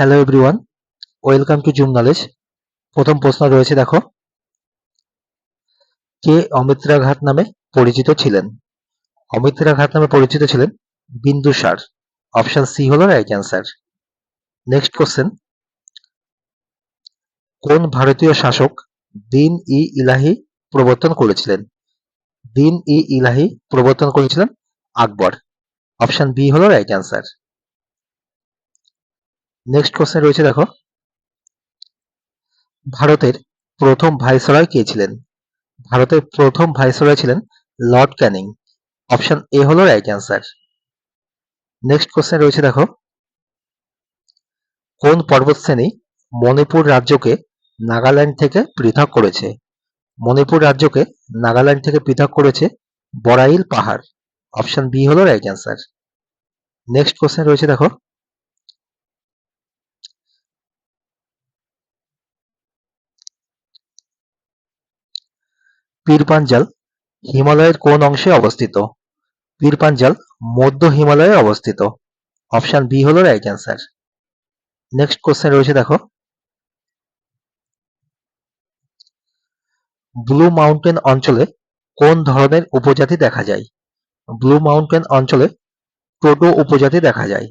Hello everyone welcome to Zoom knowledge প্রথম প্রশ্ন রয়েছে, দেখো। কে অমিত্রা ঘাট নামে পরিচিত ছিলেন? অমিত্রা ঘাট নামে পরিচিত ছিলেন বিন্দুসার অপশন সি হলো রাইট অ্যান্সার নেক্সট কোশ্চেন কোন ভারতীয় শাসক দিন ই ইলাহি প্রবর্তন করেছিলেন? দিন ই ইলাহি প্রবর্তন করেছিলেন আকবর। অপশন বি হলো রাইট অ্যান্সার নেক্সট কোশ্চেন রয়েছে, দেখো। ভারতের প্রথম ভাইসরয় কে ছিলেন? ভারতের প্রথম ভাইসরয় ছিলেন লর্ড ক্যানিং। অপশন এ হলো রাইট অ্যান্সার নেক্সট কোশ্চেন রয়েছে, দেখো। কোন পর্বতশ্রেণী মণিপুর রাজ্যকে নাগাল্যান্ড থেকে পৃথক করেছে? মণিপুর রাজ্যকে নাগাল্যান্ড থেকে পৃথক করেছে বরাইল পাহাড়। অপশন বি হলো রাইট অ্যান্সার নেক্সট কোশ্চেন রয়েছে, দেখো। পীরপাঞ্জাল হিমালয়ের কোন অংশে অবস্থিত? পীরপাঞ্জাল মধ্য হিমালয়ে অবস্থিত। অপশন বি হলো রাইট অ্যান্সার নেক্সট কোশ্চেন রয়েছে, দেখো। ব্লু মাউন্টেন অঞ্চলে কোন ধরনের উপজাতি দেখা যায়? ব্লু মাউন্টেন অঞ্চলে টোটো উপজাতি দেখা যায়।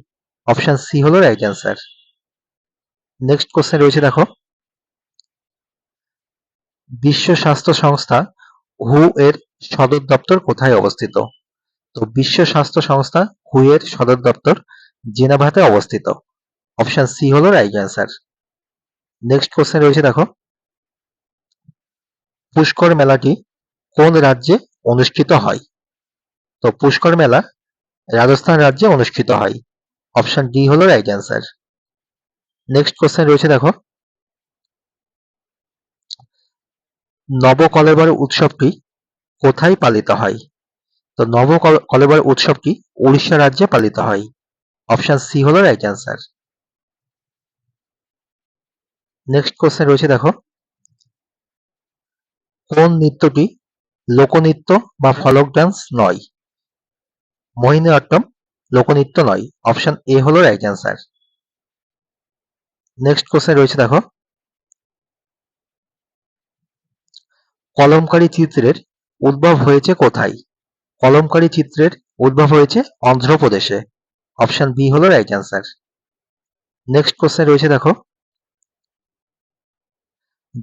অপশন সি হলো রাইট অ্যান্সার নেক্সট কোশ্চেন রয়েছে, দেখো। বিশ্ব স্বাস্থ্য সংস্থা হু এর সদর দপ্তর কোথায় অবস্থিত? তো বিশ্ব স্বাস্থ্য সংস্থা হু এর সদর দপ্তর জেনেভাতে অবস্থিত। অপশন সি হলো রাইট অ্যান্সার। নেক্সট কোশ্চেন রয়েছে দেখো। পুষ্কর মেলাটি কোন রাজ্যে অনুষ্ঠিত হয়? তো পুষ্কর মেলা রাজস্থান রাজ্যে অনুষ্ঠিত হয়। অপশন ডি হলো রাইট অ্যান্সার। নেক্সট কোশ্চেন রয়েছে দেখো। নবকলেবর উৎসবটি কোথায় পালিত হয়? তো নব কলেবর উৎসবটি উড়িষ্যা রাজ্যে পালিত হয়। অপশন সি হলো রাইট অ্যান্সার নেক্সট কোশ্চেন রয়েছে দেখো। কোন নৃত্যটি লোকনৃত্য বা ফলক ডান্স নয়? মোহিনীঅট্টম লোকনৃত্য নয়। অপশন এ হলো রাইট অ্যান্সার নেক্সট কোশ্চেন রয়েছে দেখো। কলমকারী চিত্রের উদ্ভব হয়েছে কোথায়? কলমকারী চিত্রের উদ্ভব হয়েছে অন্ধ্রপ্রদেশে। অপশন বি হলো রাইট অ্যান্সার নেক্সট কোশ্চেন রয়েছে দেখো।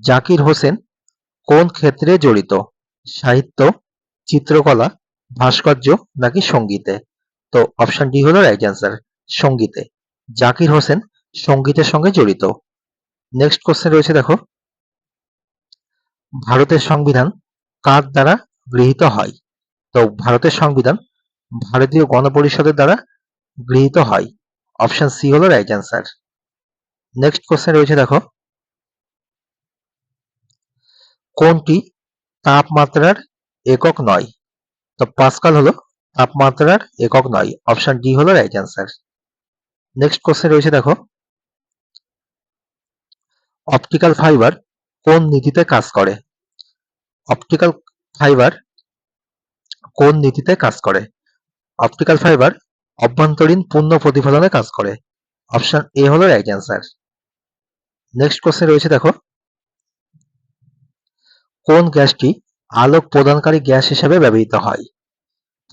জাকির হোসেন কোন ক্ষেত্রে জড়িত? সাহিত্য, চিত্রকলা, ভাস্কর্য নাকি সঙ্গীতে? তো অপশন ডি হলো রাইট অ্যান্সার সঙ্গীতে। জাকির হোসেন সঙ্গীতের সঙ্গে জড়িত। নেক্সট কোশ্চেন রয়েছে দেখো। ভারতের সংবিধান কার দ্বারা গৃহীত হয়? তো ভারতের সংবিধান ভারতীয় গণপরিষদের দ্বারা গৃহীত হয়। অপশন সি হলো রাইট অ্যান্সার নেক্সট কোশ্চেন রয়েছে দেখো। কোনটি তাপমাত্রার একক নয়? তো পাস্কাল হলো তাপমাত্রার একক নয়। অপশন ডি হলো রাইট অ্যান্সার নেক্সট কোশ্চেন রয়েছে দেখো। অপটিক্যাল ফাইবার কোন নীতিতে কাজ করে? অপটিক্যাল ফাইবার কোন নীতিতে কাজ করে? অপটিক্যাল ফাইবার অভ্যন্তরীণ পূর্ণ প্রতিফলনে কাজ করে। অপশন এ হলো রাইট অ্যান্সার নেক্সট কোশ্চেন রয়েছে, দেখো। কোন গ্যাসটি আলোক প্রদানকারী গ্যাস হিসেবে ব্যবহৃত হয়?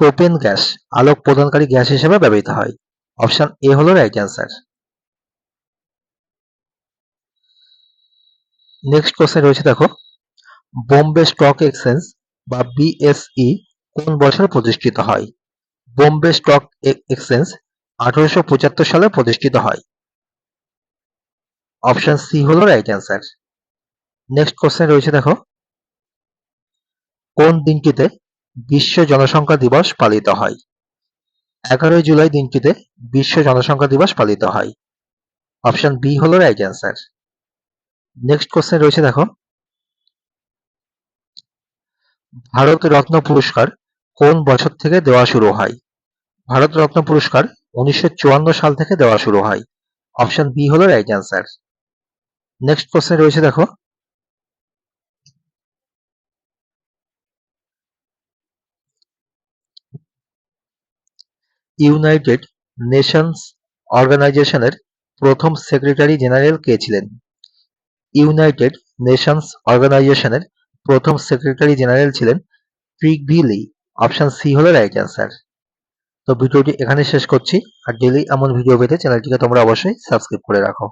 প্রোপেন গ্যাস আলোক প্রদানকারী গ্যাস হিসেবে ব্যবহৃত হয়। অপশন এ হলো রাইট অ্যান্সার নেক্সট কোশ্চেন রয়েছে দেখো বোম্বে স্টক এক্সচেঞ্জ বা বিএসই কোন বছর প্রতিষ্ঠিত হয়? বোম্বে স্টক এক্সচেঞ্জ আঠারোশো পঁচাত্তর সালে প্রতিষ্ঠিত হয়। অপশন সি হলো রাইট অ্যান্সার নেক্সট কোশ্চেন রয়েছে দেখো, কোন দিনটিতে বিশ্ব জনসংখ্যা দিবস পালিত হয়? এগারোই জুলাই দিনটিতে বিশ্ব জনসংখ্যা দিবস পালিত হয়। অপশন বি হলো রাইট অ্যান্সার নেক্সট কোশ্চেন রয়েছে, দেখো। ভারত রত্ন পুরস্কার কোন বছর থেকে দেওয়া শুরু হয়? ভারত রত্ন পুরস্কার উনিশশো চুয়ান্ন সাল থেকে দেওয়া শুরু হয়। অপশন বি হলো রাইট অ্যান্সার নেক্সট কোশ্চেন রয়েছে, দেখো। ইউনাইটেড নেশনস অর্গানাইজেশনের প্রথম সেক্রেটারি জেনারেল কে ছিলেন? ইউনাইটেড নেশনস অর্গানাইজেশনের প্রথম সেক্রেটারি জেনারেল ছিলেন প্রিগভি লি, অপশন সি হলো রাইট অ্যান্সার। তো ভিডিওটি এখানে শেষ করছি, আর ডেলি এমন ভিডিও পেতে চ্যানেলটিকে তোমরা অবশ্যই সাবস্ক্রাইব করে রাখো।